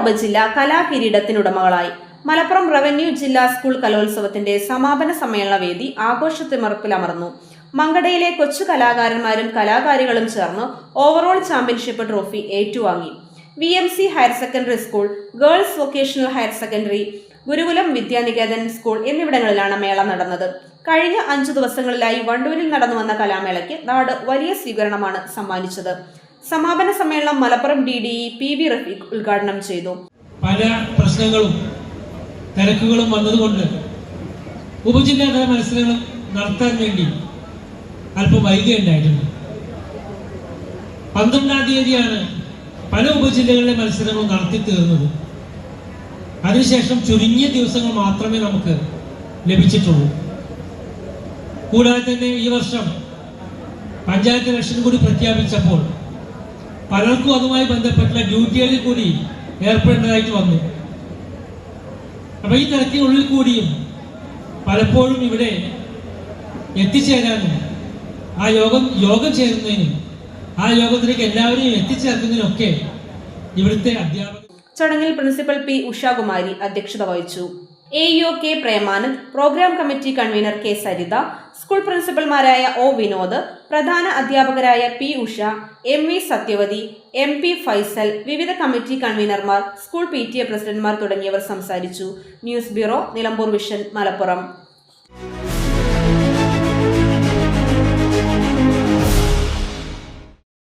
ഉപജില്ല കലാകിരീടത്തിനുടമകളായി. മലപ്പുറം റവന്യൂ ജില്ലാ സ്കൂൾ കലോത്സവത്തിന്റെ സമാപന സമ്മേളന വേദി ആഘോഷത്തിമർപ്പിലമർന്നു മങ്കടയിലെ കൊച്ചു കലാകാരന്മാരും കലാകാരികളും ചേർന്ന് ഓവറോൾ ചാമ്പ്യൻഷിപ്പ് ട്രോഫി ഏറ്റുവാങ്ങി. V M C higher secondary school girls vocational higher secondary Gurukulam Vidyanikethan school എന്നിവിടങ്ങളിലാണ് മേള നടന്നത്. കഴിഞ്ഞ അഞ്ചു ദിവസങ്ങളിലായി വണ്ടൂരിൽ നടന്നു വന്ന കലാമേളയ്ക്ക് നാട് വലിയ സ്വീകരണമാണ് സമ്മാനിച്ചത്. സമാപന സമ്മേളനം Malappuram D D P V Rafeeq ഉദ്ഘാടനം ചെയ്തു. പല പ്രശ്നങ്ങളും തിരക്കുകളും വന്നതുകൊണ്ട് ഉപജില്ലാതല മത്സരങ്ങൾ നടത്താൻ വേണ്ടി അല്പം വൈകുകയുണ്ടായിട്ടുണ്ട് പന്ത്രണ്ടാം തീയതിയാണ് പല ഉപജില്ലകളിലെ മത്സരങ്ങളും നടത്തി തീർന്നത്. അതിനുശേഷം ചുരുങ്ങിയ ദിവസങ്ങൾ മാത്രമേ നമുക്ക് ലഭിച്ചിട്ടുള്ളൂ. കൂടാതെ തന്നെ ഈ വർഷം പഞ്ചായത്ത് ഇലക്ഷൻ കൂടി പ്രഖ്യാപിച്ചപ്പോൾ പലർക്കും അതുമായി ബന്ധപ്പെട്ടുള്ള ഡ്യൂട്ടികളിൽ കൂടി ഏർപ്പെടേണ്ടതായിട്ട് വന്നു. അപ്പൊ ഈ തിരക്കിനുള്ളിൽ കൂടിയും പലപ്പോഴും ഇവിടെ എത്തിച്ചേരാനും ആ യോഗം യോഗം ചേരുന്നതിനും ആ യോഗത്തിലേക്ക് എല്ലാവരെയും എത്തിച്ചേർക്കുന്നതിനൊക്കെ ഇവിടുത്തെ അധ്യാപകർ ചടങ്ങിൽ പ്രിൻസിപ്പൽ പി ഉഷാകുമാരി അധ്യക്ഷത വഹിച്ചു. A U K Premanand program committee convener K Saritha school പ്രിൻസിപ്പൽമാരായ O Vinod പ്രധാന അധ്യാപകരായ P Usha M V Sathyavathi M P Faisal വിവിധ കമ്മിറ്റി കൺവീനർമാർ സ്കൂൾ പി ടി എ പ്രസിഡന്റ്മാർ തുടങ്ങിയവർ സംസാരിച്ചു. News bureau Nilambur vision Malappuram.